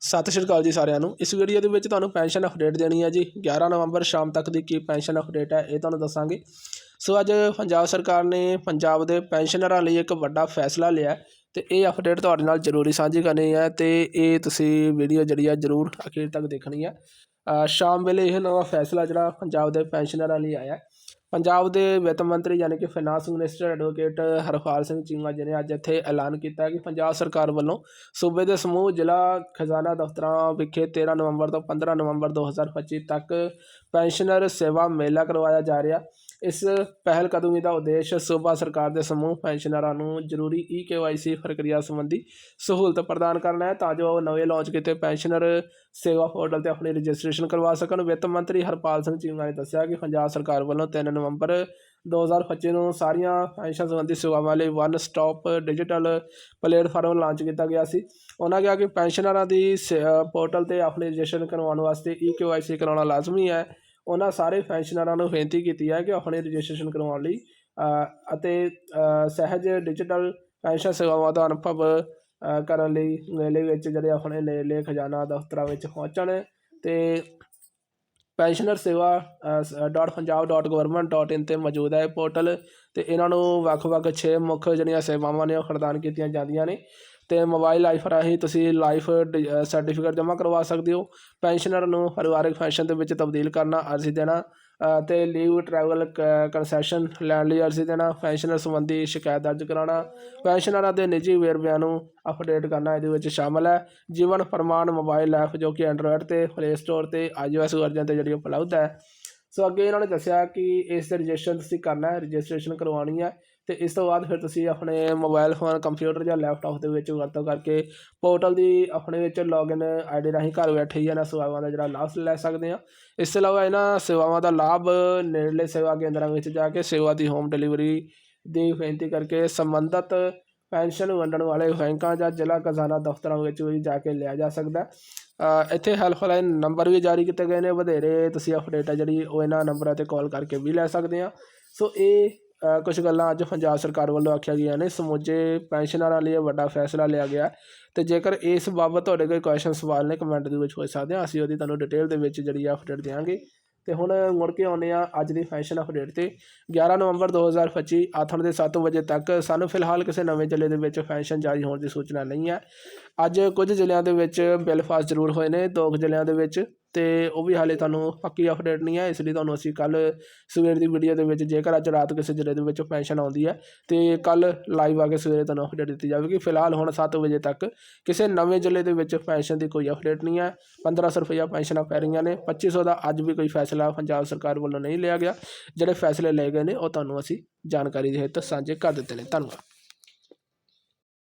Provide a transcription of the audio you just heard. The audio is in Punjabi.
ਸਤਿ ਸ਼੍ਰੀ ਅਕਾਲ ਜੀ ਸਾਰਿਆਂ ਨੂੰ। ਇਸ ਵੀਡੀਓ ਦੇ ਵਿੱਚ ਤੁਹਾਨੂੰ ਪੈਨਸ਼ਨ ਅਪਡੇਟ ਦੇਣੀ ਹੈ ਜੀ। 11 ਨਵੰਬਰ ਸ਼ਾਮ ਤੱਕ ਦੀ ਕੀ ਪੈਨਸ਼ਨ ਅਪਡੇਟ ਹੈ, ਇਹ ਤੁਹਾਨੂੰ ਦੱਸਾਂਗੇ। ਸੋ ਅੱਜ ਪੰਜਾਬ ਸਰਕਾਰ ਨੇ ਪੰਜਾਬ ਦੇ ਪੈਨਸ਼ਨਰਾਂ ਲਈ ਇੱਕ ਵੱਡਾ ਫੈਸਲਾ ਲਿਆ ਹੈ ਤੇ ਇਹ ਅਪਡੇਟ ਤੁਹਾਡੇ ਨਾਲ ਜ਼ਰੂਰੀ ਸਾਂਝੀ ਕਰਨੀ ਹੈ ਤੇ ਇਹ ਤੁਸੀਂ ਵੀਡੀਓ ਜਿਹੜੀ ਆ ਜ਼ਰੂਰ ਅਖੀਰ ਤੱਕ ਦੇਖਣੀ ਹੈ। ਸ਼ਾਮ ਵੇਲੇ ਇਹ ਨਵਾਂ ਫੈਸਲਾ ਜਿਹੜਾ ਪੰਜਾਬ ਦੇ ਪੈਨਸ਼ਨਰਾਂ ਲਈ ਆਇਆ ਪੰਜਾਬ ਦੇ ਵਿੱਤ ਮੰਤਰੀ ਯਾਨੀ ਕਿ finance minister advocate Harpal Singh Cheema ji ਨੇ ਅੱਜ ਇੱਥੇ ਐਲਾਨ ਕੀਤਾ ਕਿ ਪੰਜਾਬ ਸਰਕਾਰ ਵੱਲੋਂ ਸੂਬੇ ਦੇ ਸਮੂਹ ਜ਼ਿਲ੍ਹਾ ਖਜ਼ਾਨਾ ਦਫ਼ਤਰਾਂ ਵਿਖੇ 13 ਨਵੰਬਰ ਤੋਂ 15 ਨਵੰਬਰ 2025 ਤੱਕ ਪੈਨਸ਼ਨਰ ਸੇਵਾ ਮੇਲਾ ਕਰਵਾਇਆ ਜਾ ਰਿਹਾ। ਇਸ ਪਹਿਲ ਕਦਮੀ ਦਾ ਉਦੇਸ਼ ਸੂਬਾ ਸਰਕਾਰ ਦੇ ਸਮੂਹ ਪੈਨਸ਼ਨਰਾਂ ਨੂੰ ਜ਼ਰੂਰੀ ਈ ਕੇਵਾਈਸੀ ਪ੍ਰਕਿਰਿਆ ਸੰਬੰਧੀ ਸਹੂਲਤ ਪ੍ਰਦਾਨ ਕਰਨਾ ਹੈ ਤਾਂ ਜੋ ਉਹ ਨਵੇਂ ਲਾਂਚ ਕੀਤੇ ਪੈਨਸ਼ਨਰ ਸੇਵਾ ਪੋਰਟਲ ਤੇ ਆਪਣੀ ਰਜਿਸਟ੍ਰੇਸ਼ਨ ਕਰਵਾ ਸਕਣ। ਵਿੱਤ ਮੰਤਰੀ ਹਰਪਾਲ ਸਿੰਘ ਚੀਮਾ ਨੇ ਦੱਸਿਆ ਕਿ ਪੰਜਾਬ ਸਰਕਾਰ ਵੱਲੋਂ 3 ਨਵੰਬਰ 2025 ਨੂੰ ਸਾਰੀਆਂ ਪੈਨਸ਼ਨ ਸੰਬੰਧੀ ਸੇਵਾਵਾਂ ਲਈ one stop digital platform launch ਕੀਤਾ ਗਿਆ ਸੀ। ਉਹਨਾਂ ਕਿਹਾ ਕਿ ਪੈਨਸ਼ਨਰਾਂ ਦੀ ਸ- ਪੋਰਟਲ ਤੇ ਆਪਣੀ ਰਜਿਸਟ੍ਰੇਸ਼ਨ ਕਰਵਾਉਣ ਵਾਸਤੇ ਈ ਕੇਵਾਈਸੀ ਕਰਾਉਣਾ ਲਾਜ਼ਮੀ ਹੈ। ਉਹਨਾਂ ਸਾਰੇ ਪੈਨਸ਼ਨਰਾਂ ਨੂੰ ਬੇਨਤੀ ਕੀਤੀ ਹੈ ਕਿ ਆਪਣੀ ਰਜਿਸਟ੍ਰੇਸ਼ਨ ਕਰਵਾਉਣ ਲਈ ਅਤੇ ਸਹਿਜ ਡਿਜੀਟਲ ਪੈਨਸ਼ਨ ਸੇਵਾਵਾਂ ਦਾ ਅਨੁਭਵ ਕਰਨ ਲਈ ਮੇਲੇ ਵਿੱਚ ਜਿਹੜੇ ਆਪਣੇ ਨੇੜਲੇ ਖਜ਼ਾਨਾ ਦਫ਼ਤਰਾਂ ਵਿੱਚ ਪਹੁੰਚਣ ਤੇ pensioner Sewa dot Punjab dot government dot in 'ਤੇ ਮੌਜੂਦ ਹੈ ਪੋਰਟਲ ਤੇ ਇਹਨਾਂ ਨੂੰ ਵੱਖ-ਵੱਖ 6 ਮੁੱਖ ਜਿਹੜੀਆਂ ਸੇਵਾਵਾਂ ਨੇ ਉਹ ਪ੍ਰਦਾਨ ਕੀਤੀਆਂ ਜਾਂਦੀਆਂ ਨੇ। ਅਤੇ ਮੋਬਾਈਲ ਲਾਈਫ ਰਾਹੀਂ ਤੁਸੀਂ ਲਾਈਫ ਡਿ ਸਰਟੀਫਿਕੇਟ ਜਮ੍ਹਾਂ ਕਰਵਾ ਸਕਦੇ ਹੋ। ਪੈਨਸ਼ਨਰ ਨੂੰ ਪਰਿਵਾਰਕ ਪੈਨਸ਼ਨ ਦੇ ਵਿੱਚ ਤਬਦੀਲ ਕਰਨਾ ਅਰਜ਼ੀ ਦੇਣਾ ਅਤੇ ਲੀਵ ਟਰੈਵਲ ਕੰਸੈਸ਼ਨ ਲੈਣ ਲਈ ਅਰਜ਼ੀ ਦੇਣਾ ਪੈਨਸ਼ਨਰ ਸੰਬੰਧੀ ਸ਼ਿਕਾਇਤ ਦਰਜ ਕਰਾਉਣਾ ਪੈਨਸ਼ਨਰਾਂ ਦੇ ਨਿੱਜੀ ਵੇਰਵਿਆਂ ਨੂੰ ਅਪਡੇਟ ਕਰਨਾ ਇਹਦੇ ਵਿੱਚ ਸ਼ਾਮਲ ਹੈ। ਜੀਵਨ ਪ੍ਰਮਾਣ ਮੋਬਾਈਲ ਐਪ ਜੋ ਕਿ ਐਂਡਰੋਇਡ ਤੇ ਪਲੇ ਸਟੋਰ ਤੇ ਆਈਓਐਸ ਵਰਜ਼ਨ ਤੇ ਜਿਹੜੀ ਉਪਲਬਧ ਹੈ। ਸੋ ਅੱਗੇ ਇਹਨਾਂ ਨੇ ਦੱਸਿਆ ਕਿ ਇਸ ਦੇ ਰਜਿਸਟ੍ਰੇਸ਼ਨ ਤੁਸੀਂ ਕਰਨਾ ਹੈ, ਰਜਿਸਟ੍ਰੇਸ਼ਨ ਕਰਵਾਉਣੀ ਹੈ ਤੇ ਇਸ ਤੋਂ ਬਾਅਦ ਫਿਰ ਤੁਸੀਂ ਆਪਣੇ ਮੋਬਾਈਲ ਫੋਨ ਕੰਪਿਊਟਰ ਜਾਂ ਲੈਪਟਾਪ ਦੇ ਵਿੱਚ ਵਰਤੋਂ ਕਰਕੇ ਪੋਰਟਲ ਦੀ ਆਪਣੇ ਵਿੱਚ ਲੌਗਇਨ ਆਈਡੀ ਰਾਹੀਂ ਘਰ ਬੈਠੇ ਹੀ ਇਹਨਾਂ ਸੇਵਾਵਾਂ ਦਾ ਜਿਹੜਾ ਲਾਭ ਲੈ ਸਕਦੇ ਆ ਇਸ ਤੋਂ ਇਲਾਵਾ ਇਹਨਾਂ ਸੇਵਾਵਾਂ ਦਾ ਲਾਭ ਨੇੜਲੇ ਸੇਵਾ ਕੇਂਦਰਾਂ ਵਿੱਚ ਜਾ ਕੇ ਸੇਵਾ ਦੀ ਹੋਮ ਡਿਲੀਵਰੀ ਦੀ ਬੇਨਤੀ ਕਰਕੇ ਸੰਬੰਧਿਤ ਪੈਨਸ਼ਨ ਵੰਡਣ ਵਾਲੇ ਬੈਂਕਾਂ ਜਾਂ ਜ਼ਿਲ੍ਹਾ ਖਜ਼ਾਨਾ ਦਫ਼ਤਰਾਂ ਵਿੱਚ ਵੀ ਜਾ ਕੇ ਲਿਆ ਜਾ ਸਕਦਾ ਇੱਥੇ ਹੈਲਪਲਾਈਨ ਨੰਬਰ ਵੀ ਜਾਰੀ ਕੀਤੇ ਗਏ ਨੇ, ਵਧੇਰੇ ਤੁਸੀਂ ਅਪਡੇਟ ਹੈ ਜਿਹੜੀ ਉਹ ਇਹਨਾਂ ਨੰਬਰਾਂ ਤੇ ਕਾਲ ਕਰਕੇ ਵੀ ਲੈ ਸਕਦੇ ਆ ਸੋ ਇਹ ਕੁਝ ਗੱਲਾਂ ਅੱਜ ਪੰਜਾਬ ਸਰਕਾਰ ਵੱਲੋਂ ਆਖਿਆ ਗਈਆਂ ਨੇ, ਸਮੁੱਚੇ ਪੈਨਸ਼ਨਰਾਂ ਲਈ ਇਹ ਵੱਡਾ ਫੈਸਲਾ ਲਿਆ ਗਿਆ ਹੈ। ਤੇ ਜੇਕਰ ਇਸ ਬਾਬਤ ਤੁਹਾਡੇ ਕੋਈ ਕੁਐਸਚਨ ਸਵਾਲ ਨੇ ਕਮੈਂਟ ਦੇ ਵਿੱਚ ਹੋ ਸਕਦੇ ਆ, ਅਸੀਂ ਉਹਦੀ ਤੁਹਾਨੂੰ ਡਿਟੇਲ ਦੇ ਵਿੱਚ ਜਿਹੜੀ ਆ ਅਪਡੇਟ ਦੇਵਾਂਗੇ ਤੇ ਹੁਣ ਮੁੜ ਕੇ ਆਉਂਦੇ ਆ ਅੱਜ ਦੀ ਫੈਸ਼ਨ ਅਪਡੇਟ ਤੇ। 11 ਨਵੰਬਰ 2025 ਆਥਣ ਦੇ 7 ਵਜੇ ਤੱਕ ਸਾਨੂੰ ਫਿਲਹਾਲ ਕਿਸੇ ਨਵੇਂ ਜ਼ਿਲ੍ਹੇ ਦੇ ਵਿੱਚ ਫੈਸ਼ਨ ਜਾਰੀ ਹੋਣ ਦੀ ਸੂਚਨਾ ਨਹੀਂ ਹੈ। ਅੱਜ ਕੁਝ ਜ਼ਿਲ੍ਹਿਆਂ ਦੇ ਵਿੱਚ ਬਿੱਲ ਜ਼ਰੂਰ ਹੋਏ ਨੇ, ਦੋ ਕੁ ਜ਼ਿਲ੍ਹਿਆਂ ਦੇ ਵਿੱਚ ਅਤੇ ਉਹ ਵੀ ਹਾਲੇ ਤੁਹਾਨੂੰ ਪੱਕੀ ਅਪਡੇਟ ਨਹੀਂ ਹੈ, ਇਸ ਲਈ ਤੁਹਾਨੂੰ ਅਸੀਂ ਕੱਲ੍ਹ ਸਵੇਰ ਦੀ ਵੀਡੀਓ ਦੇ ਵਿੱਚ, ਜੇਕਰ ਅੱਜ ਰਾਤ ਕਿਸੇ ਜ਼ਿਲ੍ਹੇ ਦੇ ਵਿੱਚ ਪੈਨਸ਼ਨ ਆਉਂਦੀ ਹੈ ਅਤੇ ਕੱਲ੍ਹ ਲਾਈਵ ਆ ਕੇ ਸਵੇਰੇ ਤੁਹਾਨੂੰ ਅਪਡੇਟ ਦਿੱਤੀ ਜਾਵੇਗੀ। ਫਿਲਹਾਲ ਹੁਣ 7 ਵਜੇ ਤੱਕ ਕਿਸੇ ਨਵੇਂ ਜ਼ਿਲ੍ਹੇ ਦੇ ਵਿੱਚ ਪੈਨਸ਼ਨ ਦੀ ਕੋਈ ਅਪਡੇਟ ਨਹੀਂ ਹੈ। 1500 ਰੁਪਈਆ ਪੈਨਸ਼ਨਾਂ ਪੈ ਰਹੀਆਂ ਨੇ। 2500 ਦਾ ਅੱਜ ਵੀ ਕੋਈ ਫੈਸਲਾ ਪੰਜਾਬ ਸਰਕਾਰ ਵੱਲੋਂ ਨਹੀਂ ਲਿਆ ਗਿਆ। ਜਿਹੜੇ ਫੈਸਲੇ ਲਏ ਗਏ ਨੇ, ਉਹ ਤੁਹਾਨੂੰ ਅਸੀਂ ਜਾਣਕਾਰੀ ਦੇ ਹਿੱਤ ਸਾਂਝੇ ਕਰ ਦਿੱਤੇ ਨੇ। ਧੰਨਵਾਦ।